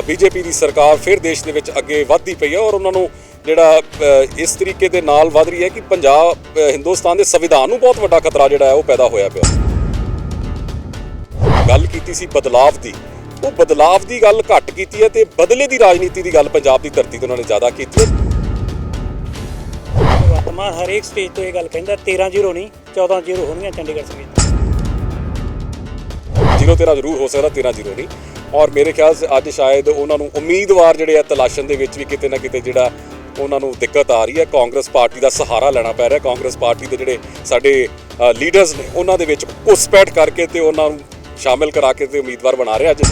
BJP ਦੀ ਸਰਕਾਰ ਫਿਰ ਦੇਸ਼ ਦੇ ਵਿੱਚ ਅੱਗੇ ਵਧਦੀ ਪਈ ਹੈ ਔਰ ਉਹਨਾਂ ਨੂੰ ਜਿਹੜਾ ਇਸ ਤਰੀਕੇ ਦੇ ਨਾਲ ਵਧ ਰਹੀ ਹੈ ਕਿ ਪੰਜਾਬ ਹਿੰਦੁਸਤਾਨ ਦੇ ਸੰਵਿਧਾਨ ਨੂੰ ਬਹੁਤ ਵੱਡਾ ਖਤਰਾ ਜਿਹੜਾ ਹੈ ਉਹ ਪੈਦਾ ਹੋਇਆ ਪਿਆ। ਗੱਲ ਕੀਤੀ ਸੀ ਬਦਲਾਵ ਦੀ। ਉਹ ਬਦਲਾਵ ਦੀ ਗੱਲ ਘੱਟ ਕੀਤੀ ਹੈ ਤੇ ਬਦਲੇ ਦੀ ਰਾਜਨੀਤੀ ਦੀ ਗੱਲ ਪੰਜਾਬ ਦੀ ਧਰਤੀ ਤੇ ਉਹਨਾਂ ਨੇ ਜ਼ਿਆਦਾ ਕੀਤੀ ਹੈ। ਵਰਤਮਾਨ ਹਰੇਕ ਸਟੇਜ ਤੋਂ ਇਹ ਗੱਲ ਕਹਿੰਦਾ 13-0 ਨਹੀਂ 14-0 ਹੋਣਗੀਆਂ ਚੰਡੀਗੜ੍ਹ ਸਮੇਤ ਜ਼ੀਰੋ ਤੇਰਾ ਜ਼ਰੂਰ ਹੋ ਸਕਦਾ ਤੇਰਾ ਜ਼ੀਰੋ ਨਹੀਂ। ਔਰ ਮੇਰੇ ਖਿਆਲ ਸੇ ਅੱਜ ਸ਼ਾਇਦ ਉਹਨਾਂ ਨੂੰ ਉਮੀਦਵਾਰ ਜਿਹੜੇ ਆ ਤਲਾਸ਼ਣ ਦੇ ਵਿੱਚ ਵੀ ਕਿਤੇ ਨਾ ਕਿਤੇ ਜਿਹੜਾ ਉਹਨਾਂ ਨੂੰ ਦਿੱਕਤ ਆ ਰਹੀ ਹੈ ਕਾਂਗਰਸ ਪਾਰਟੀ ਦਾ ਸਹਾਰਾ ਲੈਣਾ ਪੈ ਰਿਹਾ ਕਾਂਗਰਸ ਪਾਰਟੀ ਦੇ ਜਿਹੜੇ ਸਾਡੇ ਲੀਡਰਸ ਨੇ ਉਹਨਾਂ ਦੇ ਵਿੱਚ ਘੁਸਪੈਠ ਕਰਕੇ ਤੇ ਉਹਨਾਂ ਨੂੰ ਸ਼ਾਮਿਲ ਕਰਾ ਕੇ ਤੇ ਉਮੀਦਵਾਰ ਬਣਾ ਰਿਹਾ ਅੱਜ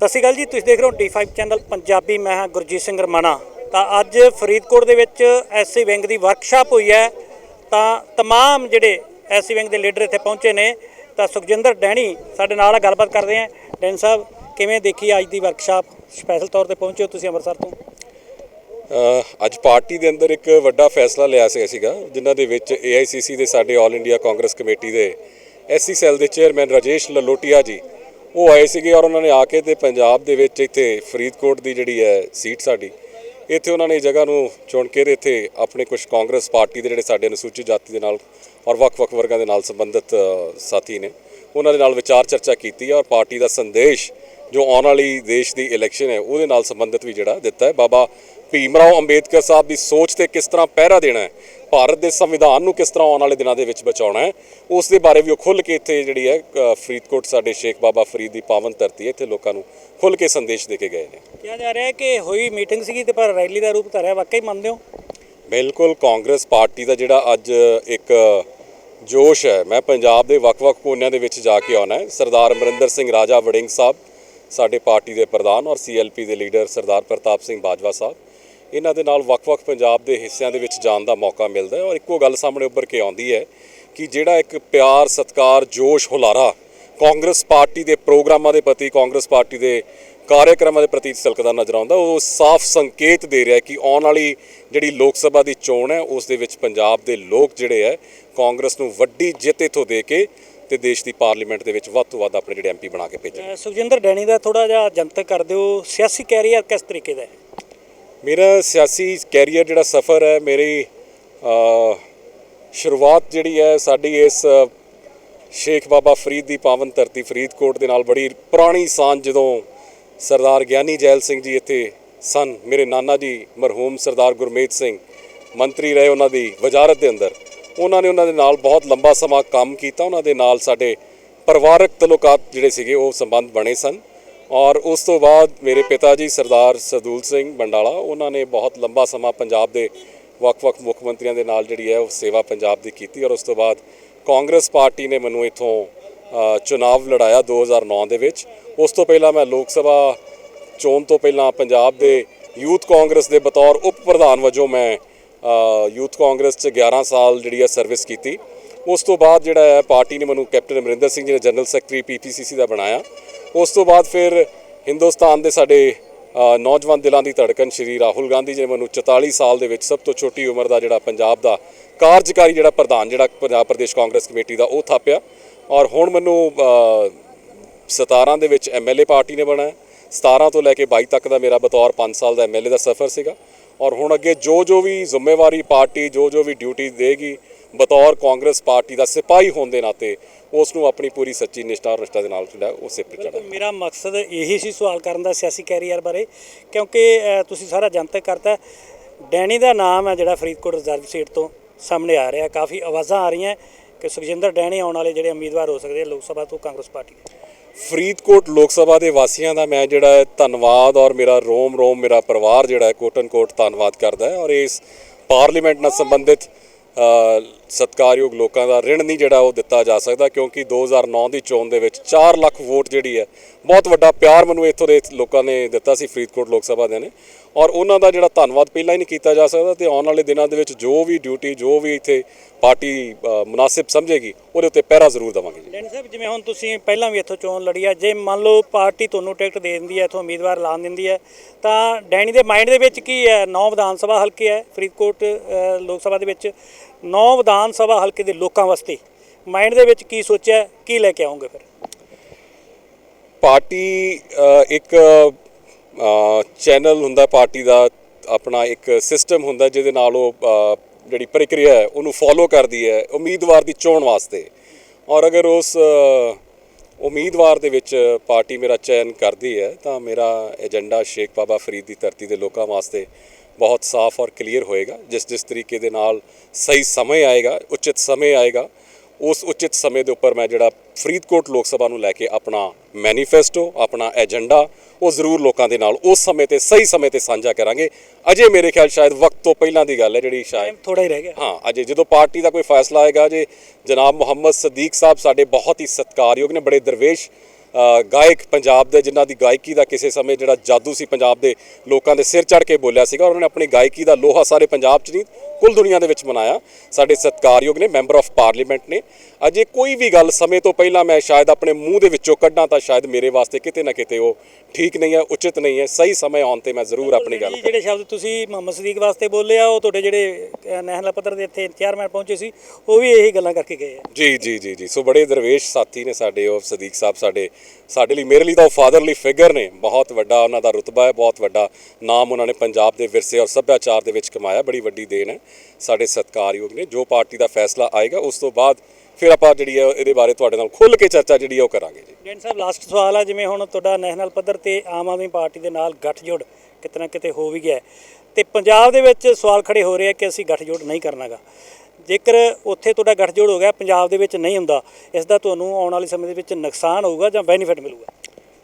ਸਤਿ ਸ਼੍ਰੀ ਅਕਾਲ ਜੀ ਤੁਸੀਂ ਦੇਖ ਰਹੇ ਹੋ D5 ਚੈਨਲ ਪੰਜਾਬੀ ਮੈਂ ਹਾਂ ਗੁਰਜੀਤ ਸਿੰਘ ਰਮਾਣਾ ਤਾਂ ਅੱਜ ਫਰੀਦਕੋਟ ਦੇ ਵਿੱਚ ਐਸਸੀ ਵਿੰਗ ਦੀ ਵਰਕਸ਼ਾਪ ਹੋਈ ਹੈ ਤਾਂ तमाम ਜਿਹੜੇ ਐਸਸੀ ਵਿੰਗ ਦੇ ਲੀਡਰ ਇੱਥੇ ਪਹੁੰਚੇ ਨੇ। ਤਾਂ ਸੁਖਜਿੰਦਰ ਡੈਣੀ ਸਾਡੇ ਨਾਲ ਗੱਲਬਾਤ ਕਰਦੇ ਆਂ। ਡੈਣ ਸਾਹਿਬ, ਕਿਵੇਂ ਦੇਖੀ ਅੱਜ ਦੀ ਵਰਕਸ਼ਾਪ ਸਪੈਸ਼ਲ ਤੌਰ ਤੇ ਪਹੁੰਚੇ ਹੋ ਤੁਸੀਂ ਅੰਮ੍ਰਿਤਸਰ ਤੋਂ। ਅੱਜ ਪਾਰਟੀ ਦੇ ਅੰਦਰ ਇੱਕ ਵੱਡਾ ਫੈਸਲਾ ਲਿਆ ਸੀ ਸੀਗਾ, ਜਿਨ੍ਹਾਂ ਦੇ ਵਿੱਚ AICC ਦੇ ਸਾਡੇ ਆਲ ਇੰਡੀਆ ਕਾਂਗਰਸ ਕਮੇਟੀ ਦੇ ਐਸਸੀ ਸੈੱਲ ਦੇ ਚੇਅਰਮੈਨ ਰਾਜੇਸ਼ ਲਲੋਟੀਆ ਜੀ, ਉਹ ਆਏ ਸੀਗੇ ਔਰ ਉਹਨਾਂ ਨੇ ਆ ਕੇ ਤੇ ਪੰਜਾਬ ਦੇ ਵਿੱਚ ਇੱਥੇ ਫਰੀਦਕੋਟ ਦੀ ਜਿਹੜੀ ਹੈ ਸੀਟ ਸਾਡੀ, ਇੱਥੇ ਉਹਨਾਂ ਨੇ ਇਹ ਜਗ੍ਹਾ ਨੂੰ ਚੁਣ ਕੇ ਤੇ ਇੱਥੇ ਆਪਣੇ ਕੁਝ ਕਾਂਗਰਸ ਪਾਰਟੀ ਦੇ ਜਿਹੜੇ ਸਾਡੇ ਅਨੁਸੂਚਿਤ ਜਾਤੀ ਦੇ ਨਾਲ ਔਰ ਵੱਖ-ਵੱਖ ਵਰਗਾਂ ਦੇ ਨਾਲ ਸੰਬੰਧਿਤ ਸਾਥੀ ਨੇ। ਉਹਨਾਂ ਦੇ ਨਾਲ ਵਿਚਾਰ ਚਰਚਾ ਕੀਤੀ ਔਰ ਪਾਰਟੀ ਦਾ ਸੰਦੇਸ਼ ਜੋ ਆਉਣ ਵਾਲੀ ਦੇਸ਼ ਦੀ ਇਲੈਕਸ਼ਨ ਹੈ ਉਹਦੇ ਨਾਲ ਸੰਬੰਧਿਤ ਵੀ ਜਿਹੜਾ ਦਿੱਤਾ ਹੈ। ਬਾਬਾ ਭੀਮ ਰਾਓ ਅੰਬੇਦਕਰ ਸਾਹਿਬ ਦੀ ਸੋਚ ਤੇ ਕਿਸ ਤਰ੍ਹਾਂ ਪਹਿਰਾ ਦੇਣਾ ਹੈ ਭਾਰਤ ਦੇ ਸੰਵਿਧਾਨ ਨੂੰ ਕਿਸ ਤਰ੍ਹਾਂ ਆਉਣ ਵਾਲੇ ਦਿਨਾਂ ਦੇ ਵਿੱਚ ਬਚਾਉਣਾ ਹੈ ਉਸ ਦੇ ਬਾਰੇ ਵੀ ਉਹ ਖੁੱਲ੍ਹ ਕੇ ਇੱਥੇ ਜਿਹੜੀ ਹੈ ਅ, ਫਰੀਦਕੋਟ ਸਾਡੇ ਸ਼ੇਖ ਬਾਬਾ ਫਰੀਦ ਦੀ ਪਾਵਨ ਧਰਤੀ ਹੈ ਇੱਥੇ ਲੋਕਾਂ ਨੂੰ ਖੁੱਲ੍ਹ ਕੇ ਸੰਦੇਸ਼ ਦੇ ਕੇ ਗਏ ਨੇ। ਕਿਹਾ ਜਾ ਰਿਹਾ ਹੈ ਕਿ ਹੋਈ ਮੀਟਿੰਗ ਸੀਗੀ ਤੇ ਪਰ ਰੈਲੀ ਦਾ ਰੂਪ ਧਾਰਿਆ ਵਾਕਈ ਮੰਨਦੇ ਹੋ? ਬਿਲਕੁਲ ਕਾਂਗਰਸ ਪਾਰਟੀ ਦਾ ਜਿਹੜਾ ਅੱਜ ਇੱਕ ਜੋਸ਼ ਹੈ, ਮੈਂ ਪੰਜਾਬ ਦੇ ਵੱਖ-ਵੱਖ ਕੋਨਿਆਂ ਦੇ ਵਿੱਚ ਜਾ ਕੇ ਆਉਣਾ ਹੈ। ਸਰਦਾਰ ਅਮਰਿੰਦਰ ਸਿੰਘ ਰਾਜਾ ਵੜਿੰਗ ਸਾਹਿਬ, ਸਾਡੇ ਪਾਰਟੀ ਦੇ ਪ੍ਰਧਾਨ ਔਰ ਸੀਐਲਪੀ ਦੇ ਲੀਡਰ ਸਰਦਾਰ ਪ੍ਰਤਾਪ ਸਿੰਘ ਬਾਜਵਾ ਸਾਹਿਬ, ਇਹਨਾਂ ਦੇ ਨਾਲ ਵੱਖ-ਵੱਖ ਪੰਜਾਬ ਦੇ ਹਿੱਸਿਆਂ ਦੇ ਵਿੱਚ ਜਾਣ ਦਾ ਮੌਕਾ ਮਿਲਦਾ ਹੈ ਔਰ ਇੱਕੋ ਗੱਲ ਸਾਹਮਣੇ ਉੱਭਰ ਕੇ ਆਉਂਦੀ ਹੈ ਕਿ ਜਿਹੜਾ ਇੱਕ ਪਿਆਰ, ਸਤਕਾਰ, ਜੋਸ਼, ਹੁਲਾਰਾ ਕਾਂਗਰਸ ਪਾਰਟੀ ਦੇ ਪ੍ਰੋਗਰਾਮਾਂ ਦੇ ਪ੍ਰਤੀ, ਕਾਂਗਰਸ ਪਾਰਟੀ ਦੇ ਕਾਰਜਕ੍ਰਮਾਂ ਦੇ ਪ੍ਰਤੀ ਝਲਕਦਾ ਨਜ਼ਰ ਆਉਂਦਾ ਉਹ ਸਾਫ਼ ਸੰਕੇਤ ਦੇ ਰਿਹਾ ਕਿ ਆਉਣ ਵਾਲੀ ਜਿਹੜੀ ਲੋਕ ਸਭਾ ਦੀ ਚੋਣ ਹੈ ਉਸ ਦੇ ਵਿੱਚ ਪੰਜਾਬ ਦੇ ਲੋਕ ਜਿਹੜੇ ਹੈ ਕਾਂਗਰਸ ਨੂੰ ਵੱਡੀ ਜਿੱਤ ਇਥੋਂ ਦੇ ਕੇ ਤੇ ਦੇਸ਼ ਦੀ ਪਾਰਲੀਮੈਂਟ ਦੇ ਵਿੱਚ ਵੱਧ ਤੋਂ ਵੱਧ ਆਪਣੇ ਜਿਹੜੇ ਐਮਪੀ ਬਣਾ ਕੇ ਭੇਜਣ। ਸੁਖਜਿੰਦਰ ਡੈਣੀ ਦਾ ਥੋੜਾ ਜਿਹਾ ਜਨਤਕ ਕਰ ਦਿਓ। ਸਿਆਸੀ ਕੈਰੀਅਰ ਕਿਸ ਤਰੀਕੇ ਦਾ ਹੈ? ਮੇਰਾ ਸਿਆਸੀ ਕੈਰੀਅਰ ਜਿਹੜਾ ਸਫ਼ਰ ਹੈ ਮੇਰੀ ਸ਼ੁਰੂਆਤ ਜਿਹੜੀ ਹੈ ਸਾਡੀ ਇਸ ਸ਼ੇਖ ਬਾਬਾ ਫਰੀਦ ਦੀ ਪਾਵਨ ਧਰਤੀ ਫਰੀਦਕੋਟ ਦੇ ਨਾਲ ਬੜੀ ਪੁਰਾਣੀ ਸਾਂਝ ਜਦੋਂ ਸਰਦਾਰ ਗਿਆਨੀ ਜੈਲ ਸਿੰਘ ਜੀ ਇੱਥੇ ਸਨ। ਮੇਰੇ ਨਾਨਾ ਜੀ ਮਰਹੂਮ ਸਰਦਾਰ ਗੁਰਮੀਤ ਸਿੰਘ, ਮੰਤਰੀ ਰਹੇ ਉਹਨਾਂ ਦੀ ਵਜ਼ਾਰਤ ਦੇ ਅੰਦਰ। ਉਹਨਾਂ ਨੇ ਉਹਨਾਂ ਦੇ ਨਾਲ ਬਹੁਤ ਲੰਬਾ ਸਮਾਂ ਕੰਮ ਕੀਤਾ। ਉਹਨਾਂ ਦੇ ਨਾਲ ਸਾਡੇ ਪਰਿਵਾਰਕ ਤਲੁਕਾਤ ਜਿਹੜੇ ਸੀਗੇ ਉਹ ਸੰਬੰਧ ਬਣੇ ਸਨ। ਔਰ ਉਸ ਤੋਂ ਬਾਅਦ ਮੇਰੇ ਪਿਤਾ ਜੀ ਸਰਦਾਰ ਸਰਦੂਲ ਸਿੰਘ ਬੰਡਾਲਾ, ਉਹਨਾਂ ਨੇ ਬਹੁਤ ਲੰਬਾ ਸਮਾਂ ਪੰਜਾਬ ਦੇ ਵੱਖ-ਵੱਖ ਮੁੱਖ ਮੰਤਰੀਆਂ ਦੇ ਨਾਲ ਜਿਹੜੀ ਹੈ ਉਹ ਸੇਵਾ ਪੰਜਾਬ ਦੀ ਕੀਤੀ। ਔਰ ਉਸ ਤੋਂ ਬਾਅਦ ਕਾਂਗਰਸ ਪਾਰਟੀ ਨੇ ਮੈਨੂੰ ਇਥੋਂ ਚੁਣਾਵ ਲੜਾਇਆ 2009 ਦੇ ਵਿੱਚ। ਉਸ ਤੋਂ ਪਹਿਲਾਂ ਮੈਂ ਲੋਕ ਸਭਾ ਚੋਣ ਤੋਂ ਪਹਿਲਾਂ ਪੰਜਾਬ ਦੇ ਯੂਥ ਕਾਂਗਰਸ ਦੇ ਬਤੌਰ ਉਪ ਪ੍ਰਧਾਨ ਵਜੋਂ ਮੈਂ ਯੂਥ ਕਾਂਗਰਸ 'ਚ 11 ਸਾਲ ਜਿਹੜੀ ਹੈ ਸਰਵਿਸ ਕੀਤੀ। ਉਸ ਤੋਂ ਬਾਅਦ ਜਿਹੜਾ ਹੈ ਪਾਰਟੀ ਨੇ ਮੈਨੂੰ ਕੈਪਟਨ ਅਮਰਿੰਦਰ ਸਿੰਘ ਜੀ ਨੇ ਜਨਰਲ ਸੈਕਟਰੀ ਪੀਪੀਸੀਸੀ ਦਾ ਬਣਾਇਆ। ਉਸ ਤੋਂ ਬਾਅਦ ਫਿਰ ਹਿੰਦੁਸਤਾਨ ਦੇ ਸਾਡੇ ਨੌਜਵਾਨ ਦਿਲਾਂ ਦੀ ਧੜਕਨ ਸ਼੍ਰੀ ਰਾਹੁਲ ਗਾਂਧੀ ਜੀ ਨੇ ਮੈਨੂੰ 44 ਸਾਲ ਦੇ ਵਿੱਚ ਸਭ ਤੋਂ ਛੋਟੀ ਉਮਰ ਦਾ ਜਿਹੜਾ ਪੰਜਾਬ ਦਾ ਕਾਰਜਕਾਰੀ ਜਿਹੜਾ ਪ੍ਰਧਾਨ ਜਿਹੜਾ ਪੰਜਾਬ ਪ੍ਰਦੇਸ਼ ਕਾਂਗਰਸ ਕਮੇਟੀ ਦਾ ਉਹ ਥਾਪਿਆ। ਔਰ ਹੁਣ ਮੈਨੂੰ 17 ਦੇ ਵਿੱਚ ਐਮਐਲਏ ਪਾਰਟੀ ਨੇ ਬਣਾਇਆ 17 ਤੋਂ ਲੈ ਕੇ 22 ਤੱਕ ਦਾ ਮੇਰਾ ਬਤੌਰ 5 ਸਾਲ ਦਾ ਐਮਐਲਏ ਦਾ ਸਫ਼ਰ ਸੀਗਾ। ਔਰ ਹੁਣ ਅੱਗੇ ਜੋ ਜੋ ਵੀ ਜ਼ਿੰਮੇਵਾਰੀ ਪਾਰਟੀ, ਜੋ ਜੋ ਵੀ ਡਿਊਟੀ ਦੇਗੀ, ਬਤੌਰ ਕਾਂਗਰਸ ਪਾਰਟੀ ਦਾ ਸਿਪਾਹੀ ਹੋਣ ਦੇ ਨਾਤੇ ਉਸ ਨੂੰ ਆਪਣੀ ਪੂਰੀ ਸੱਚੀ ਨਿਸ਼ਠਾ ਔਰ ਨਿਸ਼ਠਾ ਦੇ ਨਾਲ ਜਿਹੜਾ ਉਹ ਸਿਰ ਤੇ ਮੇਰਾ ਮਕਸਦ ਇਹੀ ਸੀ ਸਵਾਲ ਕਰਨ ਦਾ ਸਿਆਸੀ ਕੈਰੀਅਰ ਬਾਰੇ, ਕਿਉਂਕਿ ਤੁਸੀਂ ਸਾਰਾ ਜਨਤਕ ਕਰਤਾ ਡੈਣੀ ਦਾ ਨਾਮ ਹੈ ਜਿਹੜਾ ਫਰੀਦਕੋਟ ਰਿਜ਼ਰਵ ਸੀਟ ਤੋਂ ਸਾਹਮਣੇ ਆ ਰਿਹਾ ਕਾਫੀ ਆਵਾਜ਼ਾਂ ਆ ਰਹੀਆਂ ਕਿ ਸੁਖਜਿੰਦਰ ਡੈਣੀ ਆਉਣ ਵਾਲੇ ਜਿਹੜੇ ਉਮੀਦਵਾਰ ਹੋ ਸਕਦੇ ਆ ਲੋਕ ਸਭਾ ਤੋਂ ਕਾਂਗਰਸ ਪਾਰਟੀ ਦੇ। ਫਰੀਦਕੋਟ ਲੋਕ ਸਭਾ ਦੇ ਵਾਸੀਆਂ ਦਾ ਮੈਂ ਜਿਹੜਾ ਹੈ ਧੰਨਵਾਦ ਔਰ ਮੇਰਾ ਰੋਮ ਰੋਮ ਮੇਰਾ ਪਰਿਵਾਰ ਜਿਹੜਾ ਹੈ ਕੋਟਨ ਕੋਟ ਧੰਨਵਾਦ ਕਰਦਾ ਹੈ ਔਰ ਇਸ ਪਾਰਲੀਮੈਂਟ ਨਾਲ ਸੰਬੰਧਿਤ ਅ, ਸਤਿਕਾਰਯੋਗ ਲੋਕਾਂ ਦਾ ਰਿਣ ਨਹੀਂ ਜਿਹੜਾ ਉਹ ਦਿੱਤਾ ਜਾ ਸਕਦਾ ਕਿਉਂਕਿ 2009 ਦੀ ਚੋਣ ਦੇ ਵਿੱਚ 4 ਲੱਖ ਵੋਟ ਜਿਹੜੀ ਹੈ ਬਹੁਤ ਵੱਡਾ ਪਿਆਰ ਮੈਨੂੰ ਇੱਥੋਂ ਦੇ ਲੋਕਾਂ ਨੇ ਦਿੱਤਾ ਸੀ ਫਰੀਦਕੋਟ ਲੋਕ ਸਭਾ ਦੇ ਨੇ। ਔਰ ਉਹਨਾਂ ਦਾ ਜਿਹੜਾ ਧੰਨਵਾਦ ਪਹਿਲਾਂ ਹੀ ਨਹੀਂ ਕੀਤਾ ਜਾ ਸਕਦਾ ਤੇ ਆਉਣ ਵਾਲੇ ਦਿਨਾਂ ਦੇ ਵਿੱਚ ਜੋ ਵੀ ਡਿਊਟੀ ਜੋ ਵੀ ਇੱਥੇ ਪਾਰਟੀ ਮੁਨਾਸਿਬ ਸਮਝੇਗੀ ਉਹਦੇ ਉੱਤੇ ਪਹਿਰਾ ਜ਼ਰੂਰ ਦੇਵਾਂਗੇ ਜੀ। ਡੈਣੀ ਸਾਹਿਬ ਜਿਵੇਂ ਹੁਣ ਤੁਸੀਂ ਪਹਿਲਾਂ ਵੀ ਇੱਥੋਂ ਚੋਣ ਲੜੀ ਆ ਜੇ ਮੰਨ ਲਓ ਪਾਰਟੀ ਤੁਹਾਨੂੰ ਟਿਕਟ ਦੇ ਦਿੰਦੀ ਹੈ ਇੱਥੋਂ ਉਮੀਦਵਾਰ ਐਲਾਨ ਦਿੰਦੀ ਹੈ ਤਾਂ ਡੈਣੀ ਦੇ ਮਾਈਂਡ ਦੇ ਵਿੱਚ ਕੀ ਹੈ? ਨੌ ਵਿਧਾਨ ਸਭਾ ਹਲਕੇ ਹੈ ਫਰੀਦਕੋਟ ਲੋਕ ਸਭਾ ਦੇ ਵਿੱਚ ਨੌ ਵਿਧਾਨ ਸਭਾ ਹਲਕੇ ਦੇ ਲੋਕਾਂ ਵਾਸਤੇ। ਮਾਈਂਡ ਦੇ ਵਿੱਚ ਕੀ ਸੋਚਿਆ ਕੀ ਲੈ ਕੇ ਆਉਂਗੇ ਫਿਰ? ਪਾਰਟੀ ਇੱਕ ਚੈਨਲ ਹੁੰਦਾ, ਪਾਰਟੀ ਦਾ ਆਪਣਾ ਇੱਕ ਸਿਸਟਮ ਹੁੰਦਾ, ਜਿਹਦੇ ਨਾਲ ਉਹ ਜਿਹੜੀ ਪ੍ਰਕਿਰਿਆ ਹੈ, ਉਹਨੂੰ ਫੋਲੋ ਕਰਦੀ ਹੈ, ਉਮੀਦਵਾਰ ਦੀ ਚੋਣ ਵਾਸਤੇ। ਔਰ ਅਗਰ ਉਸ ਉਮੀਦਵਾਰ ਦੇ ਵਿੱਚ ਪਾਰਟੀ ਮੇਰਾ ਚੈਨ ਕਰਦੀ ਹੈ, ਤਾਂ ਮੇਰਾ ਏਜੰਡਾ ਸ਼ੇਖ ਬਾਬਾ ਫਰੀਦ ਦੀ ਧਰਤੀ ਦੇ ਲੋਕਾਂ ਵਾਸਤੇ ਬਹੁਤ ਸਾਫ਼ ਔਰ ਕਲੀਅਰ ਹੋਏਗਾ, ਜਿਸ ਜਿਸ ਤਰੀਕੇ ਦੇ ਨਾਲ ਸਹੀ ਸਮੇਂ ਆਏਗਾ, ਉਚਿਤ ਸਮੇਂ ਆਏਗਾ। ਉਸ ਉਚਿਤ ਸਮੇਂ ਦੇ ਉੱਪਰ ਮੈਂ ਜਿਹੜਾ ਫਰੀਦਕੋਟ ਲੋਕ ਸਭਾ ਨੂੰ ਲੈ ਕੇ ਆਪਣਾ ਮੈਨੀਫੈਸਟੋ ਆਪਣਾ ਏਜੰਡਾ ਉਹ ਜ਼ਰੂਰ ਲੋਕਾਂ ਦੇ ਨਾਲ ਉਸ ਸਮੇਂ ਤੇ ਸਹੀ ਸਮੇਂ ਤੇ ਸਾਂਝਾ ਕਰਾਂਗੇ। ਅਜੇ ਮੇਰੇ ਖਿਆਲ ਸ਼ਾਇਦ ਵਕਤ ਤੋਂ ਪਹਿਲਾਂ ਦੀ ਗੱਲ ਹੈ ਜਿਹੜੀ ਸ਼ਾਇਦ ਥੋੜਾ ਹੀ ਰਹਿ ਗਿਆ। ਹਾਂ ਅਜੇ ਜਦੋਂ ਪਾਰਟੀ ਦਾ ਕੋਈ ਫੈਸਲਾ ਆਏਗਾ ਜੇ ਜਨਾਬ ਮੁਹੰਮਦ ਸਦੀਕ ਸਾਹਿਬ ਸਾਡੇ ਬਹੁਤ ਹੀ ਸਤਿਕਾਰਯੋਗ ਨੇ ਬੜੇ ਦਰਵੇਸ਼ ਗਾਇਕ ਪੰਜਾਬ ਦੇ ਜਿਨ੍ਹਾਂ ਦੀ ਗਾਇਕੀ ਦਾ ਕਿਸੇ ਸਮੇਂ ਜਿਹੜਾ ਜਾਦੂ ਸੀ ਪੰਜਾਬ ਦੇ ਲੋਕਾਂ ਦੇ ਸਿਰ ਚੜ ਕੇ ਬੋਲਿਆ ਸੀਗਾ ਉਹਨਾਂ ਨੇ ਆਪਣੀ ਗਾਇਕੀ ਦਾ ਲੋਹਾ ਸਾਰੇ ਪੰਜਾਬ 'ਚ ਨਹੀਂ ਕੁੱਲ ਦੁਨੀਆ ਦੇ ਵਿੱਚ ਮਨਾਇਆ। ਸਾਡੇ ਸਤਿਕਾਰਯੋਗ ਨੇ ਮੈਂਬਰ ਆਫ ਪਾਰਲੀਮੈਂਟ ਨੇ। ਅਜੇ ਕੋਈ ਵੀ ਗੱਲ ਸਮੇਂ ਤੋਂ ਪਹਿਲਾਂ ਮੈਂ ਸ਼ਾਇਦ ਆਪਣੇ ਮੂੰਹ ਦੇ ਵਿੱਚੋਂ ਕੱਢਾਂ ਤਾਂ ਸ਼ਾਇਦ ਮੇਰੇ ਵਾਸਤੇ ਕਿਤੇ ਨਾ ਕਿਤੇ ਉਹ ਠੀਕ ਨਹੀਂ ਹੈ ਉਚਿਤ ਨਹੀਂ ਹੈ। ਸਹੀ ਸਮੇਂ ਆਉਣ ਤੇ ਮੈਂ ਜ਼ਰੂਰ ਆਪਣੀ ਗੱਲ ਜਿਹੜੇ ਸ਼ਬਦ ਤੁਸੀਂ ਮੁਹੰਮਦ ਸਦੀਕ ਵਾਸਤੇ ਬੋਲੇ ਆ ਉਹ ਤੁਹਾਡੇ ਜਿਹੜੇ ਨੈਸ਼ਨਲ ਪੱਧਰ ਦੇ ਇੱਥੇ ਚੇਅਰਮੈਨ ਪਹੁੰਚੇ ਸੀ ਉਹ ਵੀ ਇਹੀ ਗੱਲਾਂ ਕਰਕੇ ਗਏ ਆ। ਜੀ ਜੀ ਜੀ ਜੀ। ਸੋ ਬੜੇ ਦਰਵੇਸ਼ ਸਾਥੀ ਨੇ ਸਾਡੇ ਉਹ ਸਦੀਕ ਸਾਹਿਬ ਸਾਡੇ ਸਾਡੇ ਲਈ, ਮੇਰੇ ਲਈ ਤਾਂ ਉਹ ਫਾਦਰਲੀ ਫਿਗਰ ਨੇ। ਬਹੁਤ ਵੱਡਾ ਉਹਨਾਂ ਦਾ ਰੁਤਬਾ ਹੈ, ਬਹੁਤ ਵੱਡਾ ਨਾਮ ਉਹਨਾਂ ਨੇ ਪੰਜਾਬ ਦੇ ਵਿਰਸੇ ਔਰ ਸੱਭਿਆਚਾਰ ਦੇ ਵਿੱਚ ਕਮਾਇਆ। ਬੜੀ ਵੱਡੀ ਦੇਣ ਹੈ ਸਾਡੇ ਸਤਿਕਾਰਯੋਗ ਨੇ। ਜੋ ਪਾਰਟੀ ਦਾ ਫੈਸਲਾ ਆਏਗਾ, ਉਸ ਤੋਂ ਬਾਅਦ ਫਿਰ ਆਪਾਂ ਜਿਹੜੀ ਹੈ ਇਹਦੇ ਬਾਰੇ ਤੁਹਾਡੇ ਨਾਲ ਖੁੱਲ੍ਹ ਕੇ ਚਰਚਾ ਜਿਹੜੀ ਹੈ ਉਹ ਕਰਾਂਗੇ ਜੀ। ਜੈਨ ਸਾਹਿਬ ਲਾਸਟ ਸਵਾਲ ਆ, ਜਿਵੇਂ ਹੁਣ ਤੁਹਾਡਾ ਨੈਸ਼ਨਲ ਪੱਧਰ ਤੇ ਆਮ ਆਦਮੀ ਪਾਰਟੀ ਦੇ ਨਾਲ ਗੱਠਜੋੜ ਕਿਤੇ ਨਾ ਕਿਤੇ ਹੋ ਵੀ ਗਿਆ ਹੈ। ਤੇ ਪੰਜਾਬ ਦੇ ਵਿੱਚ ਸਵਾਲ ਖੜੇ ਹੋ ਰਹੇ ਆ ਕਿ ਅਸੀਂ ਗੱਠਜੋੜ ਨਹੀਂ ਕਰਨਾਗਾ। ਜੇਕਰ ਉੱਥੇ ਤੁਹਾਡਾ ਗੱਠਜੋੜ ਹੋ ਗਿਆ, ਪੰਜਾਬ ਦੇ ਵਿੱਚ ਨਹੀਂ ਹੁੰਦਾ, ਇਸ ਦਾ ਤੁਹਾਨੂੰ ਆਉਣ ਵਾਲੇ ਸਮੇਂ ਦੇ ਵਿੱਚ ਨੁਕਸਾਨ ਹੋਊਗਾ ਜਾਂ ਬੈਨੀਫਿਟ ਮਿਲੂਗਾ?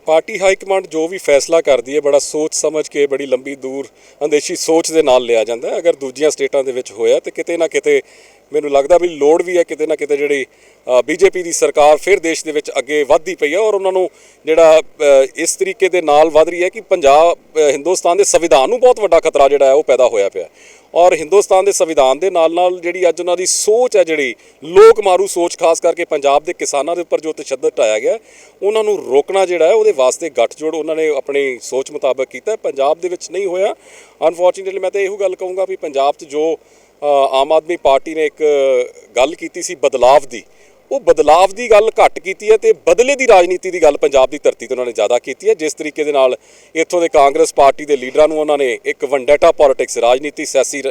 ਪਾਰਟੀ ਹਾਈ ਕਮਾਂਡ ਜੋ ਵੀ ਫੈਸਲਾ ਕਰਦੀ ਹੈ, ਬੜਾ ਸੋਚ ਸਮਝ ਕੇ, ਬੜੀ ਲੰਬੀ, ਦੂਰ, ਅੰਦੇਸ਼ੀ ਸੋਚ ਦੇ ਨਾਲ ਲਿਆ ਜਾਂਦਾ ਹੈ। ਅਗਰ ਦੂਜੀਆਂ ਸਟੇਟਾਂ ਦੇ ਵਿੱਚ ਹੋਇਆ ਤੇ ਕਿਤੇ ਨਾ ਕਿਤੇ ਮੈਨੂੰ ਲੱਗਦਾ ਵੀ ਲੋੜ ਵੀ ਹੈ, ਕਿਤੇ ਨਾ ਕਿਤੇ ਜਿਹੜੀ ਬੀਜੇਪੀ ਦੀ ਸਰਕਾਰ ਫਿਰ ਦੇਸ਼ ਦੇ ਵਿੱਚ ਅੱਗੇ ਵੱਧਦੀ ਪਈ ਹੈ ਔਰ ਉਹਨਾਂ ਨੂੰ ਜਿਹੜਾ ਇਸ ਤਰੀਕੇ ਦੇ ਨਾਲ ਵੱਧ ਰਹੀ ਹੈ ਕਿ ਪੰਜਾਬ ਹਿੰਦੁਸਤਾਨ ਦੇ ਸੰਵਿਧਾਨ ਨੂੰ ਬਹੁਤ ਵੱਡਾ ਖਤਰਾ ਜਿਹੜਾ ਹੈ, ਉਹ ਪੈਦਾ ਹੋਇਆ ਪਿਆ ਔਰ ਹਿੰਦੁਸਤਾਨ ਦੇ ਸੰਵਿਧਾਨ ਦੇ ਨਾਲ ਨਾਲ ਜਿਹੜੀ ਅੱਜ ਉਹਨਾਂ ਦੀ ਸੋਚ ਹੈ ਜਿਹੜੀ ਲੋਕ ਮਾਰੂ ਸੋਚ, ਖਾਸ ਕਰਕੇ ਪੰਜਾਬ ਦੇ ਕਿਸਾਨਾਂ ਦੇ ਉੱਪਰ ਜੋ ਤਸ਼ੱਦਦ ਢਾਇਆ ਗਿਆ, ਉਹਨਾਂ ਨੂੰ ਰੋਕਣਾ ਜਿਹੜਾ ਹੈ ਉਹਦੇ ਵਾਸਤੇ ਗੱਠਜੋੜ ਉਹਨਾਂ ਨੇ ਆਪਣੀ ਸੋਚ ਮੁਤਾਬਕ ਕੀਤਾ ਪੰਜਾਬ ਦੇ ਵਿੱਚ ਨਹੀਂ ਹੋਇਆ। ਅਨਫੋਰਚੂਨੇਟਲੀ ਮੈਂ ਤਾਂ ਇਹੋ ਗੱਲ ਕਹੂੰਗਾ ਵੀ ਪੰਜਾਬ 'ਚ ਜੋ ਆਮ ਆਦਮੀ ਪਾਰਟੀ ਨੇ ਇੱਕ ਗੱਲ ਕੀਤੀ ਸੀ ਬਦਲਾਵ ਦੀ ਉਹ ਬਦਲਾਵ ਦੀ ਗੱਲ ਘੱਟ ਕੀਤੀ ਹੈ ਤੇ ਬਦਲੇ ਦੀ ਰਾਜਨੀਤੀ ਦੀ ਗੱਲ ਪੰਜਾਬ ਦੀ ਧਰਤੀ ਤੇ ਉਹਨਾਂ ਨੇ ਜ਼ਿਆਦਾ ਕੀਤੀ ਹੈ। ਜਿਸ ਤਰੀਕੇ ਦੇ ਨਾਲ ਇੱਥੋਂ ਦੇ ਕਾਂਗਰਸ ਪਾਰਟੀ ਦੇ ਲੀਡਰਾਂ ਨੂੰ ਉਹਨਾਂ ਨੇ ਇੱਕ ਵੰਡੇਟਾ ਪੋਲਿਟਿਕਸ ਰਾਜਨੀਤੀ ਸਿਆਸੀ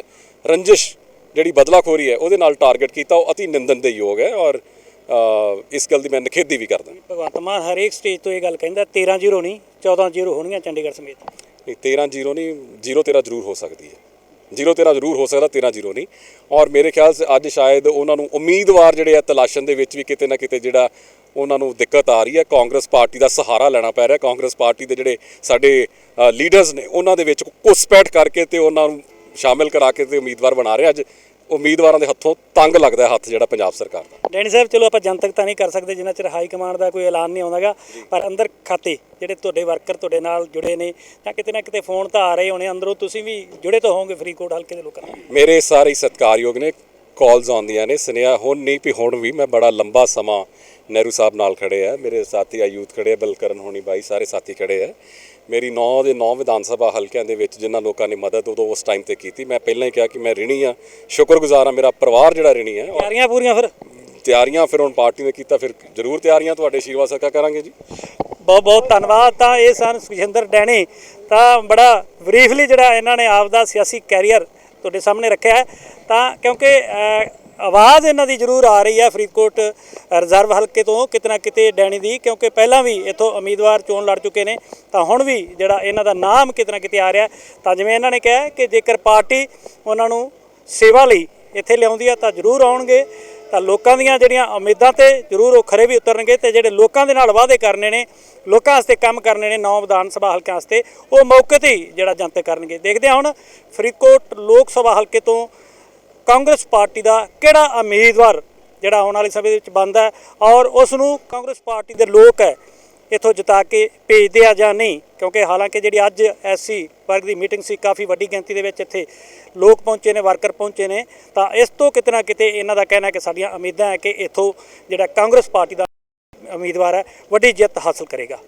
ਰੰਜਿਸ਼ ਜਿਹੜੀ ਬਦਲਾਖੋਰੀ ਹੈ ਉਹਦੇ ਨਾਲ ਟਾਰਗੇਟ ਕੀਤਾ। ਉਹ ਅਤੀ ਨਿੰਦਨ ਦੇ ਯੋਗ ਹੈ ਔਰ ਇਸ ਗੱਲ ਦੀ ਮੈਂ ਨਿਖੇਧੀ ਵੀ ਕਰਦਾ। ਭਗਵੰਤ ਮਾਨ ਹਰੇਕ ਸਟੇਜ ਤੋਂ ਇਹ ਗੱਲ ਕਹਿੰਦਾ 13 ਜ਼ੀਰੋ ਨਹੀਂ 14 ਜ਼ੀਰੋ ਹੋਣਗੀਆਂ ਚੰਡੀਗੜ੍ਹ ਸਮੇਤ। ਨਹੀਂ 13 ਜ਼ੀਰੋ ਨਹੀਂ 0 13 ਜ਼ਰੂਰ ਹੋ ਸਕਦੀ ਹੈ। 0 13 ਜ਼ਰੂਰ ਹੋ ਸਕਦਾ 13 ਜ਼ੀਰੋ ਨਹੀਂ। ਔਰ ਮੇਰੇ ਖਿਆਲ ਸੇ ਅੱਜ ਸ਼ਾਇਦ ਉਹਨਾਂ ਨੂੰ ਉਮੀਦਵਾਰ ਜਿਹੜੇ ਆ ਤਲਾਸ਼ਣ ਦੇ ਵਿੱਚ ਵੀ ਕਿਤੇ ਨਾ ਕਿਤੇ ਜਿਹੜਾ ਉਹਨਾਂ ਨੂੰ ਦਿੱਕਤ ਆ ਰਹੀ ਹੈ। ਕਾਂਗਰਸ ਪਾਰਟੀ ਦਾ ਸਹਾਰਾ ਲੈਣਾ ਪੈ ਰਿਹਾ। ਕਾਂਗਰਸ ਪਾਰਟੀ ਦੇ ਜਿਹੜੇ ਸਾਡੇ ਲੀਡਰਸ ਨੇ, ਉਹਨਾਂ ਦੇ ਵਿੱਚ ਘੁਸਪੈਠ ਕਰਕੇ ਤੇ ਉਹਨਾਂ ਨੂੰ ਸ਼ਾਮਿਲ ਕਰਾ ਕੇ ਤੇ ਉਮੀਦਵਾਰ ਬਣਾ ਰਿਹਾ। ਅੱਜ ਉਮੀਦਵਾਰਾਂ ਦੇ ਹੱਥੋਂ ਤੰਗ ਲੱਗਦਾ ਹੱਥ ਜਿਹੜਾ ਪੰਜਾਬ ਸਰਕਾਰ ਦਾ। ਡੈਨੀ ਸਾਹਿਬ ਚਲੋ ਆਪਾਂ ਜਨਤਕ ਤਾਂ ਨਹੀਂ ਕਰ ਸਕਦੇ ਜਿੰਨਾ ਚਿਰ ਹਾਈ ਕਮਾਂਡ ਦਾ ਕੋਈ ਐਲਾਨ ਨਹੀਂ ਆਉਂਦਾਗਾ ਪਰ ਅੰਦਰ ਖਾਤੇ ਜਿਹੜੇ ਤੁਹਾਡੇ ਵਰਕਰ ਤੁਹਾਡੇ ਨਾਲ ਜੁੜੇ ਨੇ ਜਾਂ ਕਿਤੇ ਨਾ ਕਿਤੇ ਫੋਨ ਤਾਂ ਆ ਰਹੇ ਹੋਣੇ ਅੰਦਰੋਂ ਤੁਸੀਂ ਵੀ ਜੁੜੇ ਤਾਂ ਹੋਵੋਗੇ ਫਰੀਦਕੋਟ ਹਲਕੇ ਦੇ ਲੋਕਾਂ ਨਾਲ। ਮੇਰੇ ਸਾਰੇ ਸਤਿਕਾਰਯੋਗ ਨੇ ਕਾਲਸ ਆਉਂਦੀਆਂ ਨੇ ਸੁਨੇਹਾ ਹੁਣ ਨਹੀਂ ਵੀ ਹੁਣ ਵੀ ਮੈਂ ਬੜਾ ਲੰਬਾ ਸਮਾਂ ਨਹਿਰੂ ਸਾਹਿਬ ਨਾਲ ਖੜੇ ਆ ਮੇਰੇ ਸਾਥੀ ਆਯੂਥ ਖੜੇ ਆ ਬਲਕਰਨ ਹੋਣੀ ਬਾਈ ਸਾਰੇ ਸਾਥੀ ਖੜੇ ਆ। ਮੇਰੀ 9 ਦੇ 9 ਵਿਧਾਨ ਸਭਾ ਹਲਕਿਆਂ ਦੇ ਵਿੱਚ ਜਿਨ੍ਹਾਂ ਲੋਕਾਂ ਨੇ ਮਦਦ ਉਦੋਂ ਉਸ ਟਾਈਮ ਤੇ ਕੀਤੀ ਮੈਂ ਪਹਿਲਾਂ ਹੀ ਕਿਹਾ ਕਿ ਮੈਂ ਰਿਣੀ ਆ ਸ਼ੁਕਰਗੁਜ਼ਾਰ ਆ ਮੇਰਾ ਪਰਿਵਾਰ ਜਿਹੜਾ ਰਿਣੀ ਹੈ ਤਿਆਰੀਆਂ ਪੂਰੀਆਂ ਫਿਰ? ਤਿਆਰੀਆਂ ਫਿਰ ਹੁਣ ਪਾਰਟੀ ਨੇ ਕੀਤਾ ਫਿਰ ਜ਼ਰੂਰ ਤਿਆਰੀਆਂ ਤੁਹਾਡੇ ਆਸ਼ੀਰਵਾਦ ਸਦਕਾ ਕਰਾਂਗੇ ਜੀ। ਬਹੁਤ ਬਹੁਤ ਧੰਨਵਾਦ ਤਾਂ ਇਹ ਸਨ ਸੁਖਜਿੰਦਰ ਡੈਣੀ ਤਾਂ ਬੜਾ ਬਰੀਫਲੀ ਜਿਹੜਾ ਇਹਨਾਂ ਨੇ ਆਪਦਾ ਸਿਆਸੀ ਕੈਰੀਅਰ ਤੁਹਾਡੇ ਸਾਹਮਣੇ ਰੱਖਿਆ ਹੈ ਤਾਂ ਕਿਉਂਕਿ ਆਵਾਜ਼ ਇਹਨਾਂ ਦੀ ਜ਼ਰੂਰ ਆ ਰਹੀ ਹੈ ਫਰੀਦਕੋਟ ਰਿਜ਼ਰਵ ਹਲਕੇ ਤੋਂ ਕਿਤੇ ਨਾ ਕਿਤੇ ਡੈਣੀ ਦੀ, ਕਿਉਂਕਿ ਪਹਿਲਾਂ ਵੀ ਇੱਥੋਂ ਉਮੀਦਵਾਰ ਚੋਣ ਲੜ ਚੁੱਕੇ ਨੇ, ਤਾਂ ਹੁਣ ਵੀ ਜਿਹੜਾ ਇਹਨਾਂ ਦਾ ਨਾਮ ਕਿਤੇ ਨਾ ਕਿਤੇ ਆ ਰਿਹਾ ਤਾਂ ਜਿਵੇਂ ਇਹਨਾਂ ਨੇ ਕਿਹਾ ਕਿ ਜੇਕਰ ਪਾਰਟੀ ਉਹਨਾਂ ਨੂੰ ਸੇਵਾ ਲਈ ਇੱਥੇ ਲਿਆਉਂਦੀ ਆ, ਤਾਂ ਜ਼ਰੂਰ ਆਉਣਗੇ। ਤਾਂ ਲੋਕਾਂ ਦੀਆਂ ਜਿਹੜੀਆਂ ਉਮੀਦਾਂ ਤੇ ਜ਼ਰੂਰ ਉਹ ਖਰੇ ਵੀ ਉਤਰਨਗੇ ਤੇ ਜਿਹੜੇ ਲੋਕਾਂ ਦੇ ਨਾਲ ਵਾਅਦੇ ਕਰਨੇ ਨੇ, ਲੋਕਾਂ ਵਾਸਤੇ ਕੰਮ ਕਰਨੇ ਨੇ ਨੌ ਵਿਧਾਨ ਸਭਾ ਹਲਕਿਆਂ ਵਾਸਤੇ, ਉਹ ਮੌਕੇ ਤੇ ਹੀ ਜਿਹੜਾ ਜਨਤਕ ਕਰਨਗੇ। ਦੇਖਦੇ ਹਾਂ ਹੁਣ ਫਰੀਦਕੋਟ ਲੋਕ ਸਭਾ ਹਲਕੇ ਤੋਂ ਕਾਂਗਰਸ ਪਾਰਟੀ ਦਾ ਕਿਹੜਾ ਉਮੀਦਵਾਰ ਜਿਹੜਾ ਆਉਣ ਵਾਲੇ ਸਮੇਂ ਦੇ ਵਿੱਚ ਬਣਦਾ ਔਰ ਉਸ ਨੂੰ ਕਾਂਗਰਸ ਪਾਰਟੀ ਦੇ ਲੋਕ ਹੈ, ਇਥੋਂ ਜਿਤਾ ਕੇ ਭੇਜਦੇ ਆ ਜਾਂ ਨਹੀਂ? ਕਿਉਂਕਿ ਹਾਲਾਂਕਿ ਜਿਹੜੀ ਅੱਜ ਐਸਸੀ ਵਰਗ ਦੀ ਮੀਟਿੰਗ ਸੀ, ਕਾਫੀ ਵੱਡੀ ਗਿਣਤੀ ਦੇ ਵਿੱਚ ਇੱਥੇ ਲੋਕ ਪਹੁੰਚੇ ਨੇ, ਵਰਕਰ ਪਹੁੰਚੇ ਨੇ। ਤਾਂ ਇਸ ਤੋਂ ਕਿਤੇ ਨਾ ਕਿਤੇ ਇਹਨਾਂ ਦਾ ਕਹਿਣਾ ਹੈ ਕਿ ਸਾਡੀਆਂ ਉਮੀਦਾਂ ਹੈ ਕਿ ਇਥੋਂ ਜਿਹੜਾ ਕਾਂਗਰਸ ਪਾਰਟੀ ਦਾ ਉਮੀਦਵਾਰ ਹੈ, ਵੱਡੀ ਜਿੱਤ ਹਾਸਲ ਕਰੇਗਾ।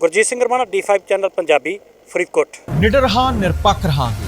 Gurjeet Singh Ramana D5 channel Punjabi, Faridkot. ਨਿਡਰ ਹਾਂ, ਨਿਰਪੱਖ ਰਹਾਂਗੇ।